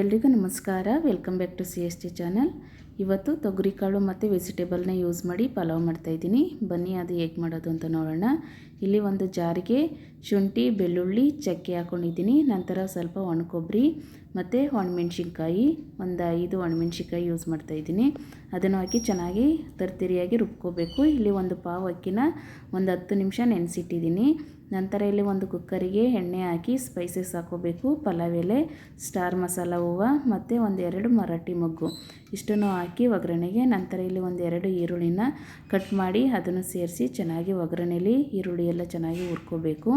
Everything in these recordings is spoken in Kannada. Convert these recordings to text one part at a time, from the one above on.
ಎಲ್ರಿಗೂ ನಮಸ್ಕಾರ. Welcome back to C S T channel. ಇವತ್ತು ತೊಗರಿಕಾಳು ಮತ್ತು ವೆಜಿಟೇಬಲ್ನ ಯೂಸ್ ಮಾಡಿ ಪಲಾವ್ ಮಾಡ್ತಾಯಿದ್ದೀನಿ ಬನ್ನಿ, ಅದು ಹೇಗೆ ಮಾಡೋದು ಅಂತ ನೋಡೋಣ. ಇಲ್ಲಿ ಒಂದು ಜಾರಿಗೆ ಶುಂಠಿ, ಬೆಳ್ಳುಳ್ಳಿ, ಚಕ್ಕೆ ಹಾಕ್ಕೊಂಡಿದ್ದೀನಿ ನಂತರ ಸ್ವಲ್ಪ ಒಣಕೊಬ್ಬರಿ ಮತ್ತು ಒಣಮೆಣ್ಸಿನ್ಕಾಯಿ, ಒಂದು ಐದು ಒಣಮೆಣ್ಸಿನ್ಕಾಯಿ ಯೂಸ್ ಮಾಡ್ತಾಯಿದ್ದೀನಿ ಅದನ್ನು ಹಾಕಿ ಚೆನ್ನಾಗಿ ತರ್ತರಿಯಾಗಿ ರುಬ್ಕೋಬೇಕು. ಇಲ್ಲಿ ಒಂದು ಪಾವು ಅಕ್ಕಿನ ಒಂದು ಹತ್ತು ನಿಮಿಷ ನೆನೆಸಿಟ್ಟಿದ್ದೀನಿ. ನಂತರ ಇಲ್ಲಿ ಒಂದು ಕುಕ್ಕರಿಗೆ ಎಣ್ಣೆ ಹಾಕಿ ಸ್ಪೈಸಸ್ ಹಾಕೋಬೇಕು. ಪಲಾವ್ ಎಲೆ, ಸ್ಟಾರ್ ಮಸಾಲ, ಹೂವು ಮತ್ತು ಒಂದೆರಡು ಮರಾಠಿ ಮೊಗ್ಗು. ಇಷ್ಟನ್ನು ಹಾಕಿ ಒಗ್ಗರಣೆಗೆ ನಂತರ ಇಲ್ಲಿ ಒಂದೆರಡು ಈರುಳ್ಳಿನ ಕಟ್ ಮಾಡಿ ಅದನ್ನು ಸೇರಿಸಿ ಚೆನ್ನಾಗಿ ಒಗ್ಗರಣೆಯಲ್ಲಿ ಈರುಳ್ಳಿ ಎಲ್ಲ ಚೆನ್ನಾಗಿ ಹುರ್ಕೋಬೇಕು.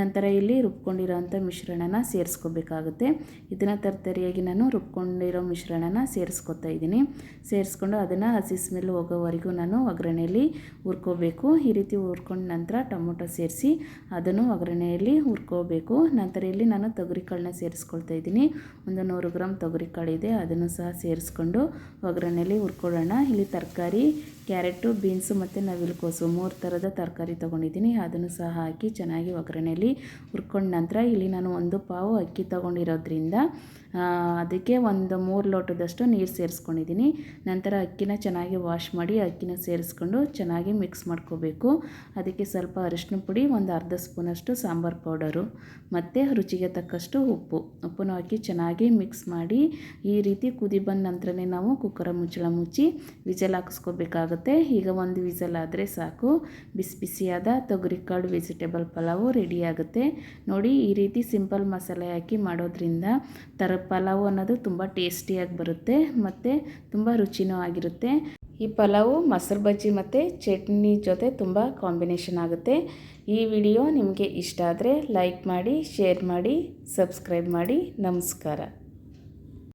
ನಂತರ ಇಲ್ಲಿ ರುಬ್ಕೊಂಡಿರೋಂಥ ಮಿಶ್ರಣನ ಸೇರಿಸ್ಕೋಬೇಕಾಗುತ್ತೆ. ಇದನ್ನು ತರ್ತರಿಯಾಗಿ ನಾನು ರುಬ್ಕೊಂಡಿರೋ ಮಿಶ್ರಣನ ಸೇರಿಸ್ಕೊತಾ ಇದ್ದೀನಿ. ಸೇರಿಸ್ಕೊಂಡು ಅದನ್ನು ಹಸಿ ಸ್ಮೆಲ್ ಹೋಗೋವರೆಗೂ ನಾನು ಒಗ್ಗರಣೆಯಲ್ಲಿ ಹುರ್ಕೋಬೇಕು. ಈ ರೀತಿ ಹುರ್ಕೊಂಡ ನಂತರ ಟೊಮೊಟೊ ಸೇರಿಸಿ ಅದನ್ನು ಒಗ್ಗರಣೆಯಲ್ಲಿ ಹುರ್ಕೋಬೇಕು. ನಂತರ ಇಲ್ಲಿ ನಾನು ತೊಗರಿಕಾಳನ್ನ ಸೇರಿಸ್ಕೊಳ್ತಾ ಇದ್ದೀನಿ. ಒಂದು ನೂರು ಗ್ರಾಮ್ ತೊಗರಿಕಾಳಿದೆ ಅದನ್ನು ಸಹ ಸೇರಿಸ್ಕೊಂಡು ಒಗ್ಗರಣೆಯಲ್ಲಿ ಹುರ್ಕೊಳ್ಳೋಣ. ಇಲ್ಲಿ ತರಕಾರಿ ಕ್ಯಾರೆಟು ಬೀನ್ಸು ಮತ್ತು ನವಿಲುಕೋಸು. ಮೂರು ಥರದ ತರಕಾರಿ ತೊಗೊಂಡಿದ್ದೀನಿ. ಅದನ್ನು ಸಹ ಹಾಕಿ ಚೆನ್ನಾಗಿ ಒಗ್ಗರಣೆಯಲ್ಲಿ ಹುರ್ಕೊಂಡ ನಂತರ ಇಲ್ಲಿ ನಾನು ಒಂದು ಪಾವು ಅಕ್ಕಿ ತೊಗೊಂಡಿರೋದ್ರಿಂದ ಅದಕ್ಕೆ ಒಂದು ಮೂರು ಲೋಟದಷ್ಟು ನೀರು ಸೇರಿಸ್ಕೊಂಡಿದ್ದೀನಿ. ನಂತರ ಅಕ್ಕಿನ ಚೆನ್ನಾಗಿ ವಾಶ್ ಮಾಡಿ ಅಕ್ಕಿನ ಸೇರಿಸ್ಕೊಂಡು ಚೆನ್ನಾಗಿ ಮಿಕ್ಸ್ ಮಾಡ್ಕೋಬೇಕು. ಅದಕ್ಕೆ ಸ್ವಲ್ಪ ಅರಿಶಿನ ಪುಡಿ, ಒಂದು ಅರ್ಧ ಸ್ಪೂನಷ್ಟು ಸಾಂಬಾರು ಪೌಡರು ಮತ್ತು ರುಚಿಗೆ ತಕ್ಕಷ್ಟು ಉಪ್ಪು. ಉಪ್ಪನ್ನು ಹಾಕಿ ಚೆನ್ನಾಗಿ ಮಿಕ್ಸ್ ಮಾಡಿ ಈ ರೀತಿ ಕುದಿ ಬಂದ ನಂತರನೇ ನಾವು ಕುಕ್ಕರ ಮುಚ್ಚಳ ಮುಚ್ಚಿ ವಿಜಲ್ ಹಾಕಿಸ್ಕೋಬೇಕಾಗುತ್ತೆ. ಈಗ ಒಂದು ವಿಸಲ್ ಆದರೆ ಸಾಕು. ಬಿಸಿ ಬಿಸಿಯಾದ ತೊಗರಿಕಾಳು ವೆಜಿಟೇಬಲ್ ಪಲಾವು ರೆಡಿ ಆಗುತ್ತೆ. ನೋಡಿ, ಈ ರೀತಿ ಸಿಂಪಲ್ ಮಸಾಲೆ ಹಾಕಿ ಮಾಡೋದ್ರಿಂದ ತರ ಪಲಾವು ಅನ್ನೋದು ತುಂಬ ಟೇಸ್ಟಿಯಾಗಿ ಬರುತ್ತೆ ಮತ್ತು ತುಂಬ ರುಚಿನೂ ಆಗಿರುತ್ತೆ. ಈ ಪಲಾವು, ಮೊಸರು ಬಜ್ಜಿ ಮತ್ತು ಚಟ್ನಿ ಜೊತೆ ತುಂಬ ಕಾಂಬಿನೇಷನ್ ಆಗುತ್ತೆ. ಈ ವಿಡಿಯೋ ನಿಮಗೆ ಇಷ್ಟ ಆದರೆ ಲೈಕ್ ಮಾಡಿ ಶೇರ್ ಮಾಡಿ ಸಬ್ಸ್ಕ್ರೈಬ್ ಮಾಡಿ. ನಮಸ್ಕಾರ.